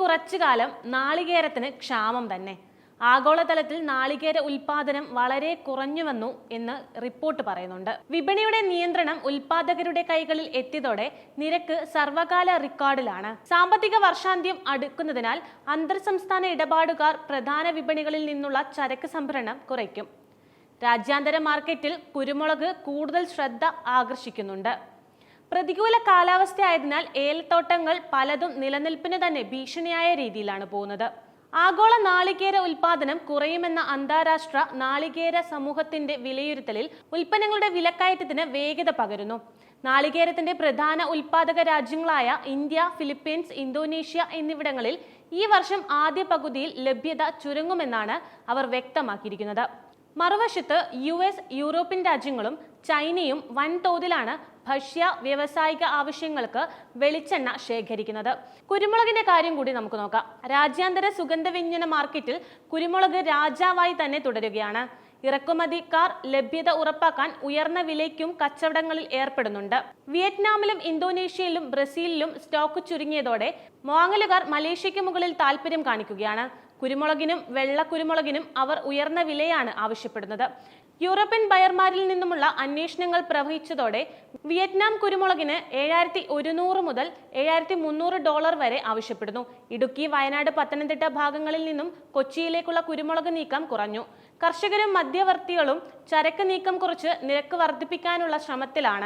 കുറച്ചു കാലം നാളികേരത്തിന് ക്ഷാമം തന്നെ. ആഗോളതലത്തിൽ നാളികേര ഉൽപാദനം വളരെ കുറഞ്ഞുവന്നു എന്ന് റിപ്പോർട്ട് പറയുന്നുണ്ട്. വിപണിയുടെ നിയന്ത്രണം ഉൽപാദകരുടെ കൈകളിൽ എത്തിയതോടെ നിരക്ക് സർവകാല റെക്കോർഡിലാണ്. സാമ്പത്തിക വർഷാന്ത്യം അടുക്കുന്നതിനാൽ അന്തർ സംസ്ഥാന ഇടപാടുകാർ പ്രധാന വിപണികളിൽ നിന്നുള്ള ചരക്ക് സംഭരണം കുറയ്ക്കും. രാജ്യാന്തര മാർക്കറ്റിൽ കുരുമുളക് കൂടുതൽ ശ്രദ്ധ ആകർഷിക്കുന്നുണ്ട്. പ്രതികൂല കാലാവസ്ഥയായതിനാൽ ഏലത്തോട്ടങ്ങൾ പലതും നിലനിൽപ്പിന് തന്നെ ഭീഷണിയായ രീതിയിലാണ് പോകുന്നത്. ആഗോള നാളികേര ഉൽപാദനം കുറയുമെന്ന അന്താരാഷ്ട്ര നാളികേര സമൂഹത്തിന്റെ വിലയിരുത്തലിൽ ഉൽപ്പന്നങ്ങളുടെ വിലക്കയറ്റത്തിന് വേഗത പകരുന്നു. നാളികേരത്തിന്റെ പ്രധാന ഉൽപാദക രാജ്യങ്ങളായ ഇന്ത്യ ഫിലിപ്പീൻസ് ഇന്തോനേഷ്യ എന്നിവിടങ്ങളിൽ ഈ വർഷം ആദ്യ പകുതിയിൽ ലഭ്യത ചുരുങ്ങുമെന്നാണ് അവർ വ്യക്തമാക്കിയിരിക്കുന്നത്. മറുവശത്ത് യു എസ് യൂറോപ്യൻ രാജ്യങ്ങളും ചൈനയും വൻതോതിലാണ് ഭക്ഷ്യ വ്യാവസായിക ആവശ്യങ്ങൾക്ക് വെളിച്ചെണ്ണ ശേഖരിക്കുന്നത്. കുരുമുളകിന്റെ കാര്യം കൂടി നമുക്ക് നോക്കാം. രാജ്യാന്തര സുഗന്ധവ്യഞ്ജന മാർക്കറ്റിൽ കുരുമുളക് രാജാവായി തന്നെ തുടരുകയാണ്. ഇറക്കുമതിക്കാർ ലഭ്യത ഉറപ്പാക്കാൻ ഉയർന്ന വിലയ്ക്കും കച്ചവടങ്ങളിൽ ഏർപ്പെടുന്നുണ്ട്. വിയറ്റ്നാമിലും ഇന്തോനേഷ്യയിലും ബ്രസീലിലും സ്റ്റോക്ക് ചുരുങ്ങിയതോടെ മോങ്ങലുകാർ മലേഷ്യയ്ക്ക് മുകളിൽ താൽപര്യം കാണിക്കുകയാണ്. കുരുമുളകിനും വെള്ള കുരുമുളകിനും അവർ ഉയർന്ന വിലയാണ് ആവശ്യപ്പെടുന്നത്. യൂറോപ്യൻ ബയർമാരിൽ നിന്നുമുള്ള അന്വേഷണങ്ങൾ പ്രവഹിച്ചതോടെ വിയറ്റ്നാം കുരുമുളകിന് ഏഴായിരത്തി ഒരുന്നൂറ് മുതൽ ഏഴായിരത്തി മുന്നൂറ് ഡോളർ വരെ ആവശ്യപ്പെടുന്നു. ഇടുക്കി വയനാട് പത്തനംതിട്ട ഭാഗങ്ങളിൽ നിന്നും കൊച്ചിയിലേക്കുള്ള കുരുമുളക് നീക്കം കുറഞ്ഞു. കർഷകരും മധ്യവർത്തികളും ചരക്ക് നീക്കം കുറച്ച് നിരക്ക് വർദ്ധിപ്പിക്കാനുള്ള ശ്രമത്തിലാണ്